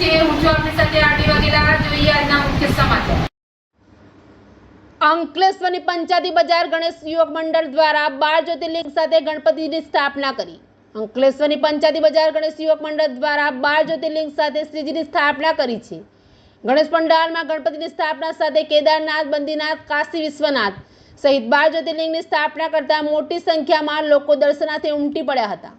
છે હું છું આપની સાથે આરડી અંકલેશ્વરની પંચાયતી બજાર ગણેશ યુવક મંડળ દ્વારા બાર જ્યોતિર્લિંગ સાથે ગણપતિની સ્થાપના કરી. અંકલેશ્વરની પંચાયતી બજાર ગણેશ યુવક મંડળ દ્વારા બાર જ્યોતિર્લિંગ સાથે શ્રીજીની સ્થાપના કરી છે. ગણેશ પંડાલમાં ગણપતિની સ્થાપના સાથે કેદારનાથ, બંદીનાથ, કાશી, વિશ્વનાથ સહિત બાર જ્યોતિર્લિંગની સ્થાપના કરતા મોટી સંખ્યામાં લોકો દર્શનાથી ઉમટી પડ્યા હતા.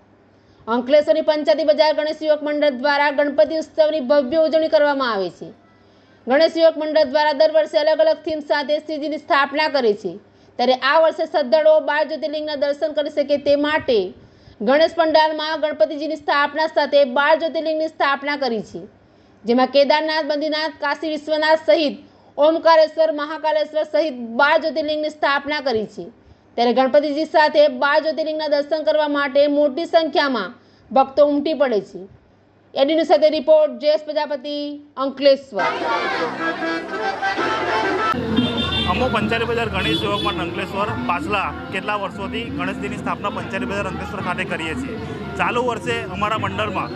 અંકલેશ્વરની પંચાયતી બજાર ગણેશ યુવક મંડળ દ્વારા ગણપતિ ઉત્સવની ભવ્ય ઉજવણી કરવામાં આવે છે. ગણેશ યુવક મંડળ દ્વારા દર વર્ષે અલગ અલગ થીમ સાથે શ્રીજીની સ્થાપના કરે છે. ત્યારે આ વર્ષે શ્રદ્ધાળુઓ બાર જ્યોતિર્લિંગના દર્શન કરી શકે તે માટે ગણેશ પંડાલમાં ગણપતિજીની સ્થાપના સાથે બાર જ્યોતિર્લિંગની સ્થાપના કરી છે. જેમાં કેદારનાથ, બદ્રીનાથ, કાશી વિશ્વનાથ સહિત ઓમકારેશ્વર, મહાકાલેશ્વર સહિત બાર જ્યોતિર્લિંગની સ્થાપના કરી છે. ત્યારે ગણપતિજી સાથે બાર જ્યોતિર્લિંગના દર્શન કરવા માટે મોટી સંખ્યામાં ભક્તો ઉમટી પડે છે. એડીની સાથે રિપોર્ટ જયેશ પ્રજાપતિ, અંકલેશ્વર. અમો પંચારી બજાર ગણેશ સેવક માટે અંકલેશ્વર પાછલા કેટલા વર્ષોથી ગણેશજીની સ્થાપના પંચારી બજાર અંકલેશ્વર ખાતે કરીએ છીએ. ચાલુ વર્ષે અમારા મંડળમાં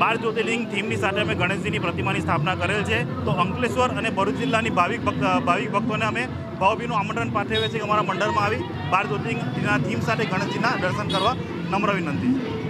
બાર જ્યોતિર્લિંગ થીમની સાથે અમે ગણેશજીની પ્રતિમાની સ્થાપના કરેલ છે. તો અંકલેશ્વર અને ભરૂચ જિલ્લાની ભાવિક ભક્ત, ભાવિક ભક્તોને અમે ભાવભીનું આમંત્રણ પાઠવીએ છીએ કે અમારા મંડળમાં આવી બાર જ્યોતિર્લિંગના થીમ સાથે ગણેશજીના દર્શન કરવા નમ્ર વિનંતી છે.